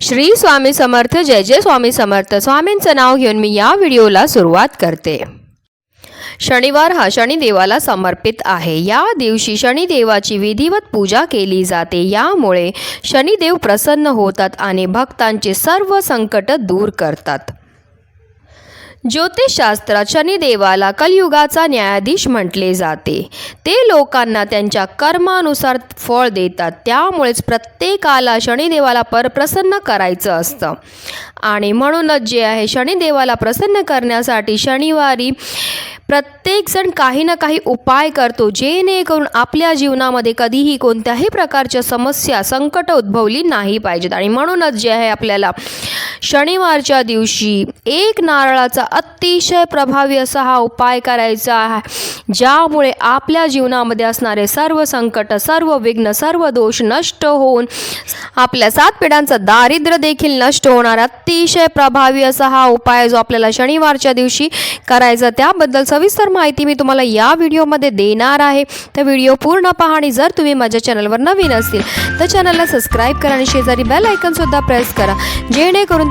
श्री स्वामी समर्थ जय जय स्वामी समर्थ. स्वामींचं नाव घेऊन मी या व्हिडिओला सुरुवात करते. शनिवार हा शनिदेवाला समर्पित आहे. या दिवशी शनिदेवाची विधिवत पूजा केली जाते. यामुळे शनिदेव प्रसन्न होतात आणि भक्तांचे सर्व संकट दूर करतात. ज्योतिषशास्त्रात शनिदेवाला कलयुगाचा न्यायाधीश म्हटले जाते. ते लोकांना त्यांच्या कर्मानुसार फळ देतात. त्यामुळेच प्रत्येकाला शनिदेवाला पर प्रसन्न करायचं असतं. आणि म्हणूनच जे आहे शनिदेवाला प्रसन्न करण्यासाठी शनिवारी प्रत्येकजण काही ना काही उपाय करतो. जेणेकरून आपल्या जीवनामध्ये कधीही कोणत्याही प्रकारच्या समस्या संकट उद्भवली नाही पाहिजेत. आणि म्हणूनच जे आहे आपल्याला शनिवारच्या दिवशी एक नारळाचा अतिशय प्रभावी असा हा उपाय करायचा आहे ज्यामुळे आपल्या जीवनामध्ये असणारे सर्व संकट सर्व विघ्न सर्व दोष नष्ट होऊन आपल्या सात पिढ्यांचं दारिद्र्य देखील नष्ट होणार. अतिशय प्रभावी असा हा उपाय जो आपल्याला शनिवारच्या दिवशी करायचा त्याबद्दल सविस्तर माहिती मी तुम्हाला या व्हिडिओमध्ये देणार आहे. तर व्हिडिओ पूर्ण पहा आणि जर तुम्ही माझ्या चॅनलवर नवीन असतील तर चॅनलला सबस्क्राईब करा आणि शेजारी बेल आयकनसुद्धा प्रेस करा जेणेकरून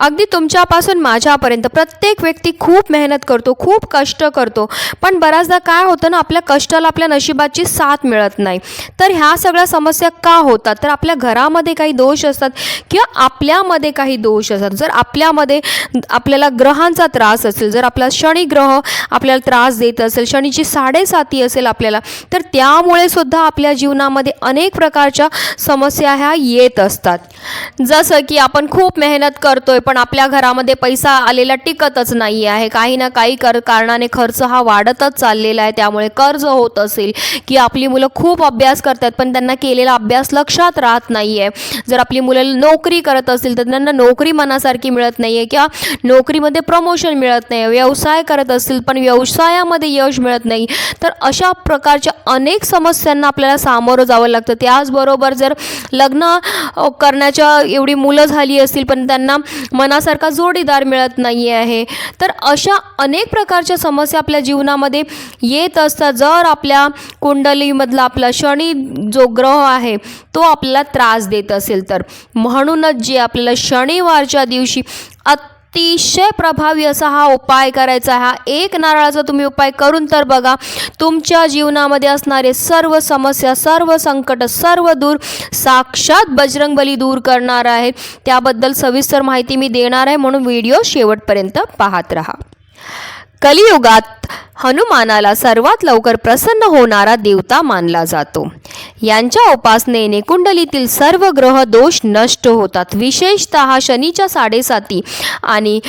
अगदी तुमच्यापासून माझ्यापर्यंत. प्रत्येक व्यक्ती खूप मेहनत करतो खूप कष्ट करतो. पण बऱ्याचदा काय होतं ना आपल्या कष्टाला आपल्या नशिबाची साथ मिळत नाही. तर ह्या सगळ्या समस्या का होतात? तर आपल्या घरामध्ये काही दोष असतात किंवा आपल्यामध्ये काही दोष असतात. जर आपल्यामध्ये आपल्याला ग्रहांचा त्रास असेल जर आपला शनी ग्रह आपल्याला त्रास देत असेल शनीची साडेसाती असेल आपल्याला तर त्यामुळे सुद्धा आपल्या जीवनामध्ये अनेक प्रकारच्या समस्या ह्या येत असतात. जसं की आपण खूप मेहनत करतोय पण आपल्या घरामध्ये पैसा आलेला टिकतच नाही आहे काही ना काही कर कारणाने खर्च हा वाढतच चाललेला आहे. त्यामुळे कर्ज होत असेल की आपली मुलं खूप अभ्यास करतात पण त्यांना केलेला अभ्यास लक्षात राहत नाही आहे जर आपली मुलं नोकरी करत असतील तर त्यांना नोकरी मनासारखी मिळत नाही आहे किंवा नोकरीमध्ये प्रमोशन मिळत नाही व्यवसाय करत असतील पण व्यवसायामध्ये यश मिळत नाही तर अशा प्रकारच्या अनेक समस्यांना आपल्याला सामोरं जावं लागतं. त्याचबरोबर जर लग्न करण्याच्या एवढी मुलं झाली असतील पण त्यांना मनासारखा जोडीदार मिळत नाही आहे. तर अशा अनेक प्रकारच्या समस्या आपल्या जीवनामध्ये येत असतात. जर आपल्या कुंडलीमधला आपला शनी जो ग्रह आहे तो आपल्याला त्रास देत असेल तर. म्हणूनच जे आपल्याला शनिवारच्या दिवशी अतिशय प्रभावी असा हा उपाय करायचा आहे. हा एक नारळाचा तुम्ही उपाय करून तर बघा तुमच्या जीवनामध्ये असणारे सर्व समस्या सर्व संकट सर्व दूर साक्षात बजरंगबली दूर करणार आहे त्याबद्दल सविस्तर माहिती मी देणार आहे म्हणून व्हिडिओ शेवटपर्यंत पाहत राहा कलियुगात हनुमानाला सर्वात लवकर प्रसन्न होणारा देवता मानला जातो. यांच्या उपासनेने कुंडलीतील सर्व ग्रह दोष नष्ट होतात. विशेषत शनीच्या साडेसाती आणि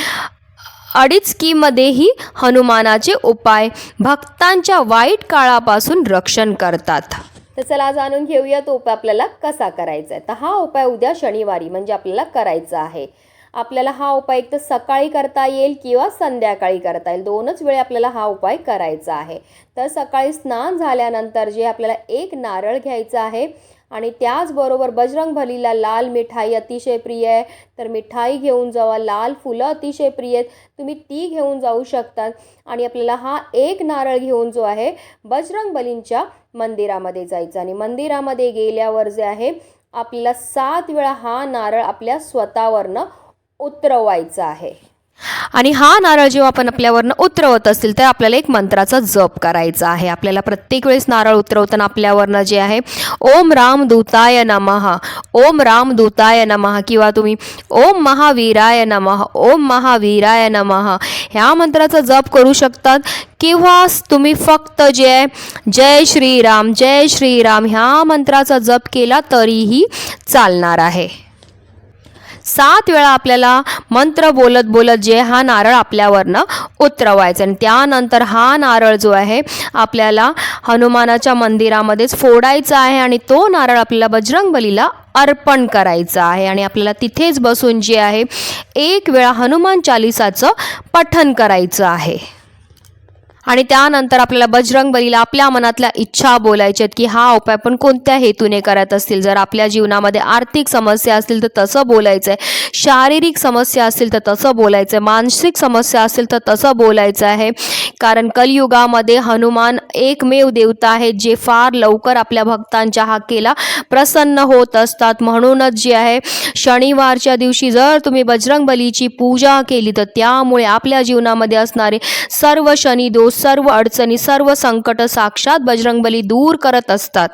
अडीचकीमध्येही हनुमानाचे उपाय भक्तांच्या वाईट काळापासून रक्षण करतात. तर चला जाणून घेऊया तो उपाय आपल्याला कसा करायचा आहे. तर हा उपाय उद्या शनिवारी म्हणजे आपल्याला करायचा आहे. आपल्याला हा उपाय एक तर सकाळी करता येईल किंवा संध्याकाळी करता येईल. दोनच वेळे आपल्याला हा उपाय करायचा आहे. तर सकाळी स्नान झाल्यानंतर जे आपल्याला एक नारळ घ्यायचा आहे आणि त्याचबरोबर बजरंगबलीला लाल मिठाई अतिशय प्रिय आहे. तर मिठाई घेऊन जावा लाल फुलं अतिशय प्रिय आहेत. तुम्ही ती घेऊन जाऊ शकतात आणि आपल्याला हा एक नारळ घेऊन जो आहे बजरंग बलींच्या मंदिरामध्ये जायचं. आणि मंदिरामध्ये गेल्यावर जे आहे आपल्याला सात वेळा हा नारळ आपल्या स्वतःवरनं उतरवायचा आहे. आणि हा नारळ जेव्हा आपण आपल्यावरनं उतरवत असतील तर आपल्याला एक मंत्राचा जप करायचा आहे. आपल्याला प्रत्येक वेळेस नारळ उतरवताना आपल्यावरनं जे आहे ओम राम दूताय नमः ओम राम दूताय नमः किंवा तुम्ही ओम महावीराय नमः ओम महावीराय नमः ह्या मंत्राचा जप करू शकतात. किंवा तुम्ही फक्त जे आहे जय श्रीराम जय श्रीराम ह्या मंत्राचा जप केला तरीही चालणार आहे. सात वेळा आपल्याला मंत्र बोलत बोलत जे हा नारळ आपल्यावरनं उतरवायचं. आणि त्यानंतर हा नारळ जो आहे आपल्याला हनुमानाच्या मंदिरामध्येच फोडायचा आहे आणि तो नारळ आपल्याला बजरंगबलीला अर्पण करायचं आहे. आणि आपल्याला तिथेच बसून जे आहे एक वेळा हनुमान चालिसाचं पठन करायचं आहे. आणि त्यानंतर आपल्याला बजरंग बलीला आपल्या मनातल्या इच्छा बोलायच्या आहेत की हा उपाय पण कोणत्या हेतूने करत असतील? जर आपल्या जीवनामध्ये आर्थिक समस्या असतील तर तसं बोलायचं आहे शारीरिक समस्या असतील तर तसं बोलायचं आहे मानसिक समस्या असतील तर तसं बोलायचं आहे. कारण कलियुगामध्ये हनुमान एकमेव देवता आहेत जे फार लवकर आपल्या भक्तांच्या हाकेला प्रसन्न होत असतात. म्हणूनच जे आहे शनिवारच्या दिवशी जर तुम्ही बजरंग बलीची पूजा केली तर त्यामुळे आपल्या जीवनामध्ये असणारे सर्व शनी दोष सर्व अडचणी सर्व संकट साक्षात बजरंगबली दूर करत असतात.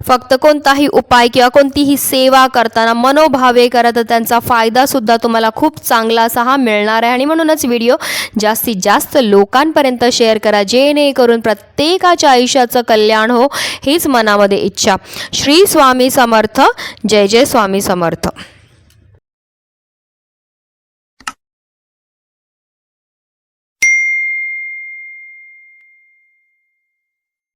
फक्त कोणताही उपाय किंवा कोणतीही सेवा करताना मनोभावे करा तर त्यांचा फायदा सुद्धा तुम्हाला खूप चांगला असा हा मिळणार आहे. आणि म्हणूनच व्हिडिओ जास्तीत जास्त लोकांपर्यंत शेअर करा जेणेकरून प्रत्येकाच्या आयुष्याचं कल्याण हो हीच मनामध्ये इच्छा. श्री स्वामी समर्थ जय जय स्वामी समर्थ.